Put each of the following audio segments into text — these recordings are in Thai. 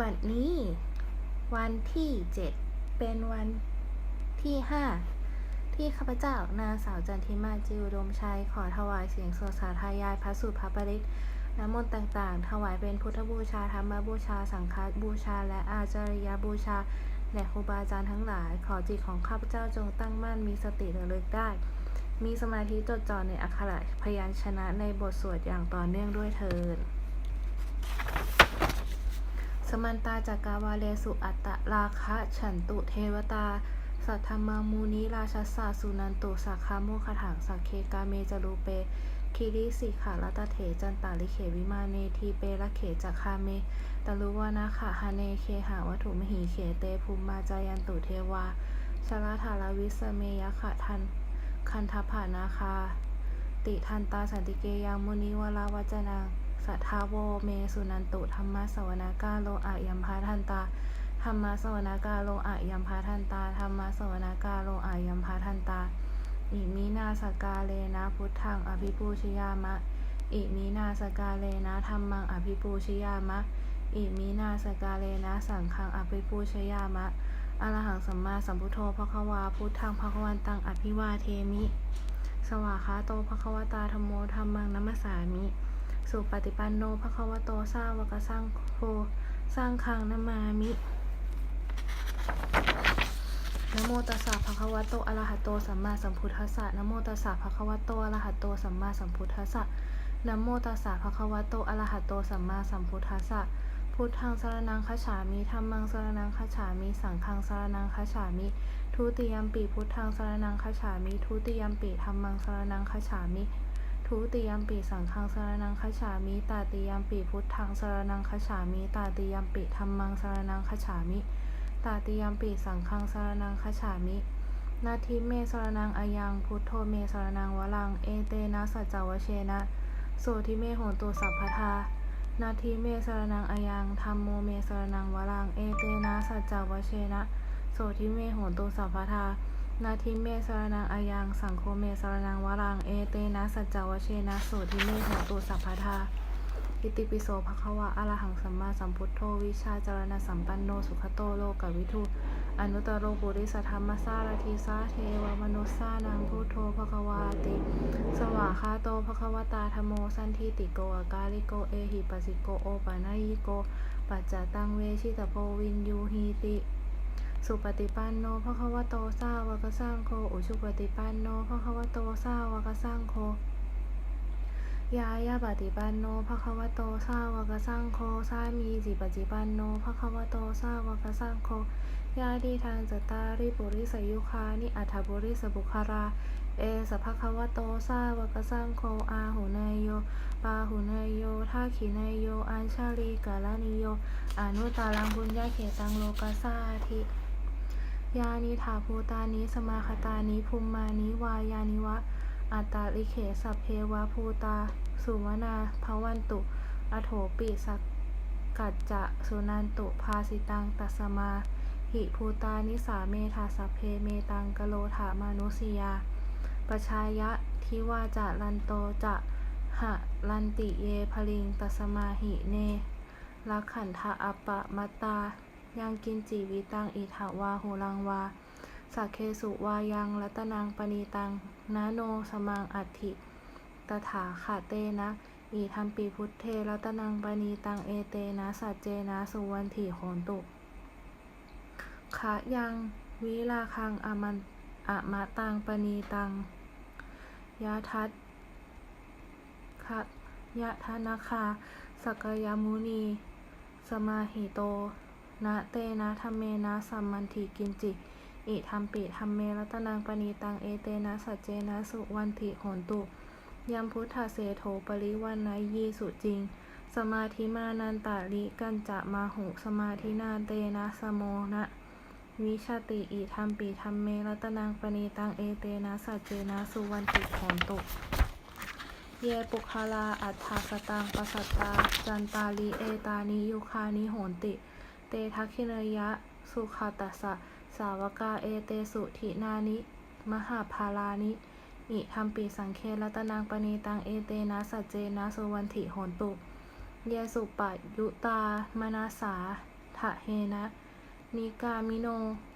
บัดนี้ วันที่เจ็ดเป็นวันที่ห้าที่ข้าพเจ้านางสาวจันทิมาจิวดมชัย ขอถวายเสียงโสดสาธายายพระสูตรพระปริตรน้ำมนต์ต่างๆ ถวายเป็นพุทธบูชาธรรมบูชา สังฆบูชา และอาจาริยบูชาแด่ครูบาอาจารย์ทั้งหลาย ขอจิตของข้าพเจ้าจงตั้งมั่นมีสติระลึกได้ มีสมาธิจดจ่อในอักขระพยัญชนะในบทสวดอย่างต่อเนื่องด้วยเถิด สมันตาจักกาวาเลสุอัตตราคะฉันตุเทวตา สัทธรรมมูนิราชสาสุนันตุสักคาโมคถังสักเคกาเมจรูเป คิริสิขารัตเถจันตาลิเขวิมาเนทีเปละเขจักคาเมตลุวานาขะฮาเนเคหาวัตถุมหีเขเตภูมิมาจายันตุเทวาชลาธารวิสเมยขะทันคันทผานาคา ติทันตาสันติเกยังมุนิวลาวจนัง สัทธาโวเมสุนันตุธรรมสวนากาโลอะยัมพาทันตาธรรมสวนากาโลอะยัมพาทันตาธรรมสวนากาโลอะยัมพาทันตา อิมินาสกาเลนะพุทธังอภิปูชยามะ อิมินาสกาเลนะธรรมังอภิปูชยามะ อิมินาสกาเลนะสังฆังอภิปูชยามะอรหังสัมมาสัมพุทโธภควาพุทธังภควันตังอภิวาเทมิ สวากขาโตภควตาธรรมโมธรรมังนัมสามิ สุปฏิปันโนภควโตสาวกสังโฆสร้างคังนามามินะโมตัสสะภะคะวะโตอะระหะโตสัมมาสัมพุทธัสสะนะโมตัสสะภะคะวะโตอะระหะโตสัมมาสัมพุทธัสสะนะโมตัสสะภะคะวะโตอะระหะโตสัมมาสัมพุทธัสสะพุทธังสรนังคฉามิธัมมังสรนังคฉามิ สังฆังสรนังคฉามิ ทุติยมปีพุทธังสรนังคฉามิ ทุติยมปีธัมมังสรนังคฉามิ ทุติยมปีสังฆังสรนังคฉามิตาติยมปีพุทธังสรนังคฉามิตาติยมปีธัมมังสรนังคฉามิ ตาติยมปีสังฆังสรนังคฉามิ นาทิเมสรนังอายังพุทโธเมสรนังวลังเอเตนะสัจจวเชนะโสทิเมโหตุสัพพทานาทิเมสรนังอายังธรรมโมเมสรนังวลัง เอเตนะสัจจวเชนะ โสทิเมโหตุสัพพทา นาทิเมสรนังอายังสังโฆเมสรนังวรังเอเตนะสัจจวเชนะโสทิเมหตุสัพพทาอิติปิโสภะคะวะอรหังสัมมาสัมพุทโธวิชาจารณสัมปันโนสุขโตโลกวิทูอนุตโรปุริสธรรมสารทิสาเทวมนุสานังพุทโธภะคะวาติ สวาคาโตภะคะวตาธโมสันทิติโกอากาลิโกเอหิปัสสิโกโอปานายิโก ปัจจตังเวชิตโพวินยูหีติ สุปฏิปันโนภะคะวะโตสาวกสังโฆอุชุปฏิปันโนภะคะวะโตสาวกสังโฆยายาปฏิปันโนภะคะวะโตสาวกสังโฆสามีจิปฏิปันโนภะคะวะโตสาวกสังโฆยาดีทางจตาริปุริสยุคานิอัฏฐบุริสบุคารา เอสภะคะวะโตสาวกสังโฆอาหุเนยโยปาหุเนยโยท่าขิเนยโยอัญชาลีกาลนิโยอนุตารังบุญญาเขตังโลกาสาธิ ยานิถาภูตานิ สมาคตานิภูมมานิวายานิวะ อัตตาลิเขสัพเพวะภูตา สุวนาภวันตุ อโถปิสักกัจจะสุนันตุภาสิตังตัสมาหิภูตานิสาเมธาสัพเพเมตังกะโลถามานุสยาปชายะทิวาจะลันโตจะหะลันติเยพลิงตัสมาหิเนลักขันธะอปปะมตา ยังกินจีวิตังอิทาวาโหรังวาสักเคสุวายังรัตนังปณีตังนาโนสมังอัติตถาคาเตนะอีทัมปีพุทเทรัตนังปณีตังเอเตนะสัจเจนะสุวันถิโหนตุคะยังวิลาคังอมันอะมะตังปณีตังยะทัตคะยะทนาคาสกยมุนี สมาหิโต นะเตนะธรรมเมนะสัมมันทิกินจิ อิทัมปิทัมเมรัตนังปณีตังเอเตนะสัจเจนะสุวันติโหนตุยัมพุทธเสโทปริวันนายยีสุจริง สมาธิมานันตาลิกันจะมาหุสมาธินาเตนะสโมนะวิชาติอิทัมปิทัมเมรัตนังปณีตังเอเตนะสัจเจนะสุวันติโหนตุเยปุคาลาอัฏฐาสตังปสัตตา จันตาลีเอตานิยุคานิโหนติ เตทักขิเนยะ สุขาตัสสะ สาวกาเอเตสุทินานิ มหาภาลานิอิทัมปีสังเครัตนังปณีตังเอเตนะสัจเจนะสุวันติโหนตุ เยสุปะยุตามนาสาทะเฮนะ นิกามิโน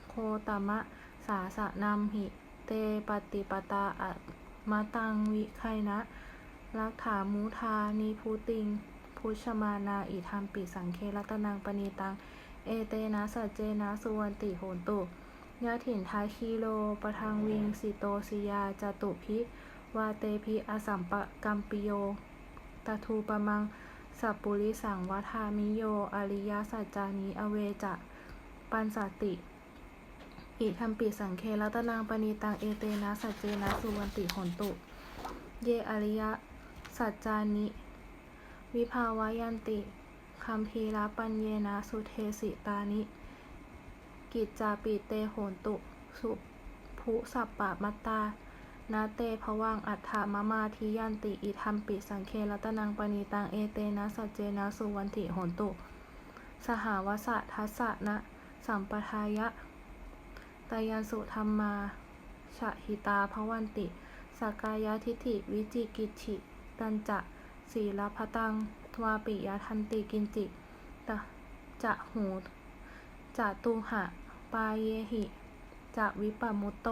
โคตมะ สาสะนัมหิ เตปฏิปตาอะมะตังวิไคนะลักขามุทานิพุติง พุชมานาอิธรรมปิสังเครัตนังปณีตัง เอเตนะสัจเจนะสุวันติโหนตุยะถิ่นทาคีโลปะทังวิงสิโตสิยาจตุพิวาเตพิอสัมปะกัมปิโยตทูปะมังสัพปุริสังวัฏามิโย อริยสัจจานิอเวจะปันสติ อิธรรมปิสังเครัตนังปณีตังเอเตนะสัจเจนะสุวันติโหนตุ เยอริยสัจจานิ วิภาวายันติ คัมภีรปัญเยนะสุเทสิตานิ กิจจาปิเตโหนตุ สุภุสัปปะมัตตา นาเตภวังอัฏฐมมาทิยันติอิธรรมปิสังเครัตนังปณีตังเอเตนะสัจเจนะสุวันติโหนตุ สหาวสะทัสสะนะสัมปทายะตายันสุธรรมาชะหิตาภวันติสกกายทิฏฐิวิจิกิจฉิตันจะสีลพตัง ทวาปิยทันติกินจิตะจะหูจะตุหะ ปาเยหิจะวิปมุตโต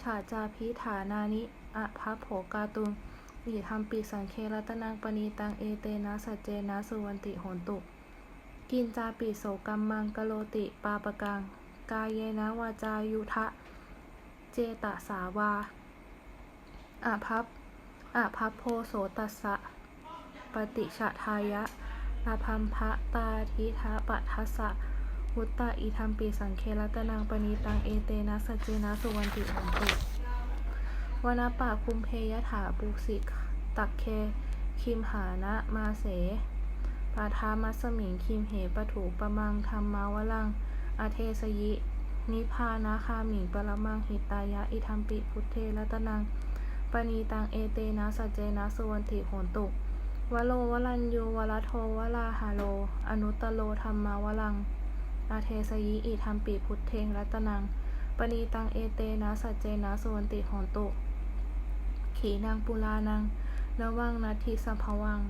ชาจาพิฐานานิอะภะโภกาตุงอิธรรมปิสังเครัตนังปณีตังเอเตนะสัจเจนะสุวันติโหนตุ กินจาปิโสกัมมังกโลติปาปกัง กายเยนะวาจายุทะ เจตสาวาอาภัพอาภัพโพโสตัสสะ ปฏิชะทายะอาพัมภะตาทิทะปัทัสสะวุตตะอิธรรมปีสังเครัตนังปณีตังเอเตนะสเจนะสุวันติหันตุวนาปะคุมเพยถาปุสิกตักเค คิมหานะมาเสปาทามัสมิงคิมเหปะถูปะมังธรรมาวลังอาเทสยิ นิพานาคามิงปรมังหิตายะ อิธรรมปิพุทเทรัตนังปณีตังเอเตนะสเจนะสุวันติโหนตุ วโลวลัญยูวลโทวลาหาโล อนุตโลธรรมาวลัง อาเทสยิอิธรรมปิพุทเทงรัตนัง ปณีตังเอเตนะสัจเจนะสุวันติโหนตุ ขีนางปุลานังระวังนัตถิสัพพวัง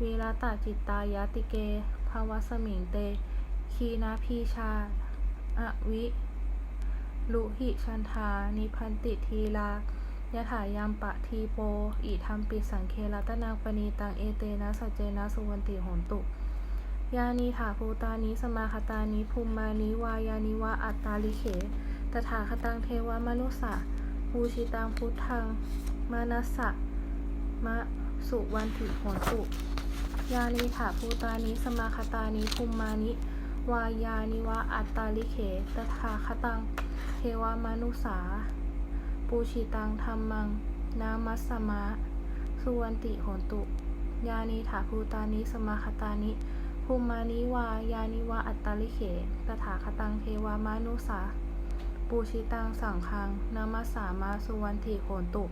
วีรตาจิตตายาติเก ภาวสมิงเต คีนาพีชา อวิ ลุหิชันธานิพันติทีลา ยะถายามปะทีโปอิธรรมปิสังเครัตนาปณีตังเอเตนะสัจเจนะสุวันติโหนตุ ยานีถาภูตานิสมาคตานิภูมิมานิวายานิวะอัตตาลิเขตถาคตังเทวมนุสสะภูชิตังพุทธังมานัสสะมะสุวันติโหนตุ ยานิถาภูตานิสมาคตานิภูมิมานิวายานิวะอัตตาลิเขตถาคตังเทวมนุสา ปูชิตังธรรมัง นามัสสมะสุวันติโหตุ ยานิถาภูตานิสมาคตานิภูมานิวายานิวะอัตตลิเขตถาคตังเทวามานุสาปูชิตังสังคังนามัสสามาสุวันติโหตุ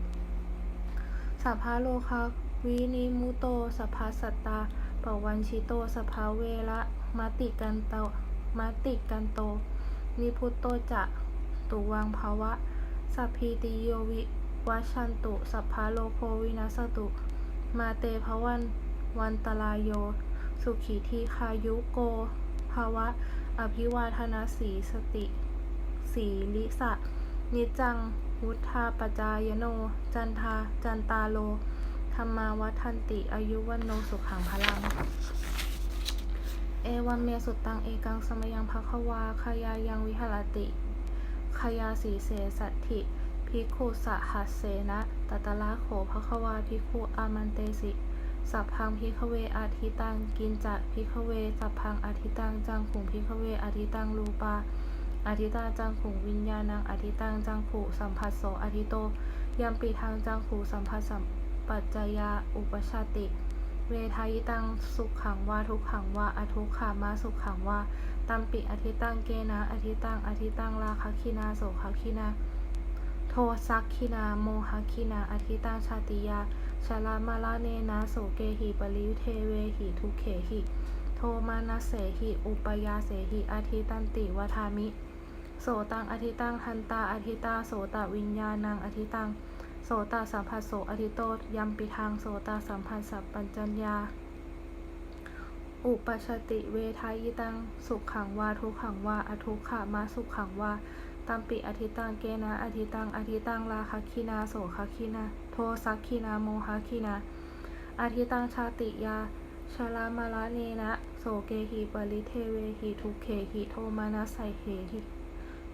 สัพพะโลคะวินิมุโตสัพพะสัตตาปวันชิโตสัพพะเวระมติกันโตมติกันโตนิพุตโตจะตุวังภาวะ สัพพีติโยวิวัชันตุ สัพพะโลโควินัสตุ มาเตภวันวันตรายโย สุขีทีคายุโก ภาวะ อภิวาทนาสีสติสีลิสะ นิจจัง วุธาปจายโน จันทา จันตาโล ธรรมาวัฒนติ อายุวันโนสุขังพลัง เอวันเมสุตัง เอกังสมยังภควาคายายังวิหารติ คยาสีเสสัตถิภิกขุสหัสเสนะตตละโขภควาภิกขุอามันเตสิสัพพังพิคเวอาทิตังกินจัพิคเวสัพพังอาทิตังจังขุงพิคเวอาทิตังรูปาอาทิตาจังขุงวิญญาณังอาทิตังจังขุสัมผัสโสอาทิโตยัมปีทางจังขุสัมผัสสัมปัจจยาอุปชาติ เวทายตังสุขขังวาทุกขังวาอทุกขามาสุขขังวาตัมปิอธิตังเกนะอธิตังอธิตังราคะคินาโสคคินา โทสักคินาโมหคินาอธิตังชาติยาชาลามาลาเนนะโสเกหิปริวเทเวหิทุเขหิ โทมานัสเสหิ อุปยาเสหิอธิตันติวทามิ โสตังอธิตังทันตาอธิตาโสตวิญญาณังอธิตัง โสตสัมผัสโสอธิโตยัมปิทางโสตสัมผัสสัพปัญจัญญา อุปชติเวทายตัง สุขขังวาทุขังวาอทุขะมาสุขขังวาตัมปิอธิตังเกนะอธิตังอธิตังราคะคินาโสคะคินา โทสักคินาโมหะคินาอธิตังชาติยาชลามาละเนนะโสเกหิปริเทเวหิทุเขหิโทมานะไสเหหิ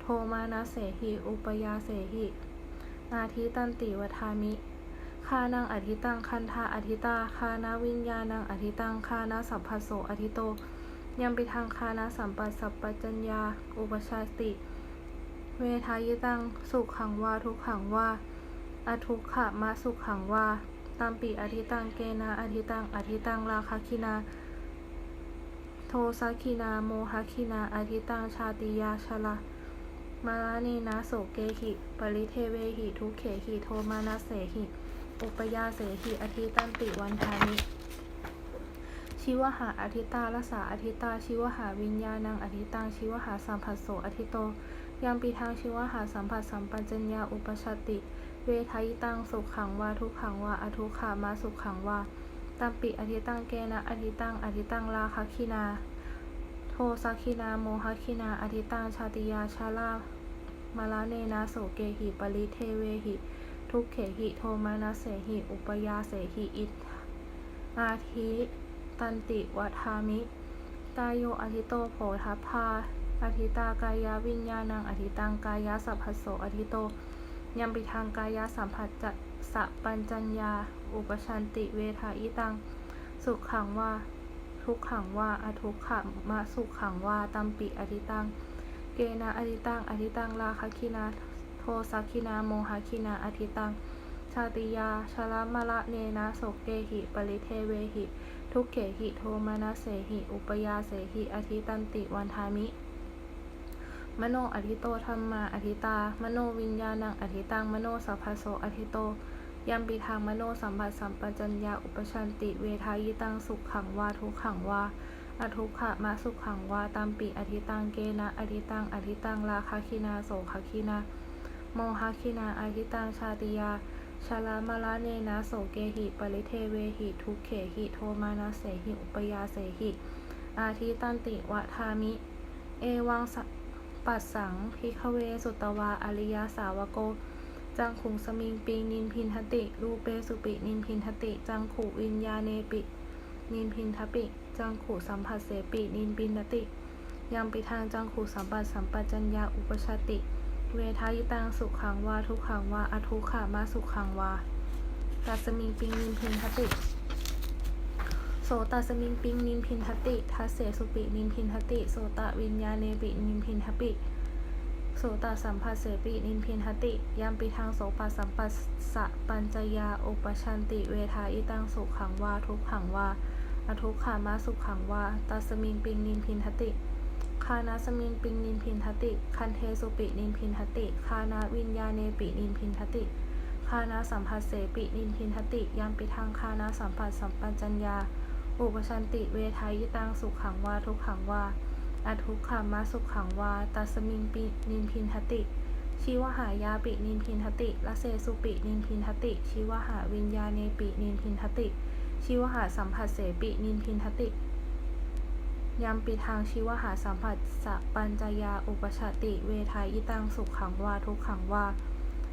โทมานะเสหิอุปยาเสหิ นาทิตันติวทามิคานังอธิตังคันธาอธิตาคานาวิญญาณังอธิตังคานาสัพพโสอธิโตยังปิทางคานาสัมปัสสัพปจัญญา อุปชาติ เวทายตัง สุขขังวาทุกขังวาอทุกขะมะสุขขังวาตามปีอธิตังเกนาอธิตังอธิตังราคาคินา โทสักคินา โมหคินาอธิตังชาติยาชละ มาลานีนาโสเกหิปริเทเวหิทุเขหิโทมานาเสหิ อุปยาเสหิอธิตันติวันทานิชิวหาอธิตารัสสาอธิตาชิวหาวิญญาณังอธิตังชิวหาสัมผัสโสอธิโตยามปีทางชิวหาสัมผัสสัมปัญญญาอุปชตติ เวทายตังสุขขังวาทุกขังวาอทุขามาสุขขังวาตัมปิอธิตังเกนะอธิตังอธิตังราคคินา โทสักคินาโมหคินาอธิตังชาติยาชาลามาลาเนนาโสเกหิปริเทเวหิ ทุกเขหิโทมานาเสหิ อุปยาเสหิอิทอาทิตันติวัฏามิกายโยอธิโตโผทัพพาอธิตากายาวิญญาณังอธิตังกายาสัพพโสอธิโตยังปิทางกายาสัมผัสจะสะปัญจัญญา อุปชันติเวทาอิตัง สุขขังว่า ทุกขังว่าอทุกขังมาสุขขังว่าตัมปิอธิตัง เกนะอธิตังอธิตังราคะคินาโทสักคินาโมหะคินาอธิตัง ชาติยาชลามะละเนนะโสเกหิปริเทเวหิ ทุกเขหิโทมานะเสหิอุปยาเสหิอธิตันติวันทามิมโนอธิโตธรรมาอธิตา มโนวิญญาณังอธิตัง มโนสัพพโสอธิโต ยัมปีทางมโนสัมผัสสัมปจัญญาอุปชันติ เวทายตังสุขขังวาทุกขังวาอทุกขะมาสุขขังวาตามปีอธิตังเกนะอธิตังอธิตังราคาคินาโสคาคินาโมหะคินาอธิตังชาติยาชาลามาลาเนนะโสเกหิ ปริเทเวหิทุกเขหิโทมานะเสหิอุปยาเสหิ อาทิตันติวะทามิ เอวังปัสสังพิคเวสุตวาอริยาสาวโก จังขุงสมิงปิงนินพินทติรูเปสุปินินพินทติ จังขุวิญญาเนปินินพินทปิ จังขุสัมผัสเสปินินปินทติยังปิทางจังขุสัมปัสสัมปจัญญาอุปชาติ เวทายตังสุขังวาทุขังวาอทุขามาสุขังวาตัสมิงปิงนินพินทติ โสตัสมิงปิงนินพินทติทัสเสสุปินินพินทติ โสตวิญญาเนปินินพินทปิ โสตสัมผัสเสปินินพินทติยามปีทางโสปัสสัมปัสสะปัญจยาอุปชันติเวทาอิตังสุขังวาทุกขังวาอทุกขามาสุขังวาตัสมิงปิงนินพินทติคานาสมิงปิงนินพินทติ คันเทสุปินินพินทติคานาวิญญาเนปินินพินทติคานาสัมผัสเสปินินพินทติยามปีทางคานาสัมผัสสัมปัญจัญญาอุปชันติเวทายตังสุขขังวาทุกขังวา อทุกขามาสุขขังวาตัสมิงปินินพินทติ ชีวหายาปินินพินทติละเซสุปินินพินทติ ชีวหาวิญญาเนปินินพินทติ ชีวหาสัมผัสเสปินินพินทติยามปีทางชีวหาสัมผัสสะปัญจยาอุปชาติเวทายตังสุขขังวาทุกขังวา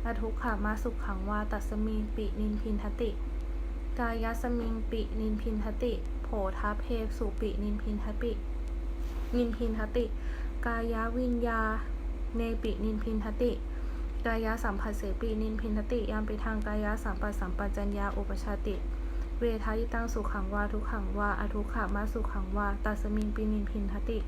อทุกขามาสุขขังวาตัสมิงปินินพินทติ กายสมิงปินินพินทติ โผทัพเพสุปินินพินทปิ นินพินทติ กายวิญญา เนปินินพินทติ กายสัมผัสเสปินินพินทติยามไปทางกายสัมปัสสัมปัญจัญญาอุปชาติ เวทายตังสุขังวาทุขังวาอทุขามาสุขังวาตัสมิงปินินพินทติ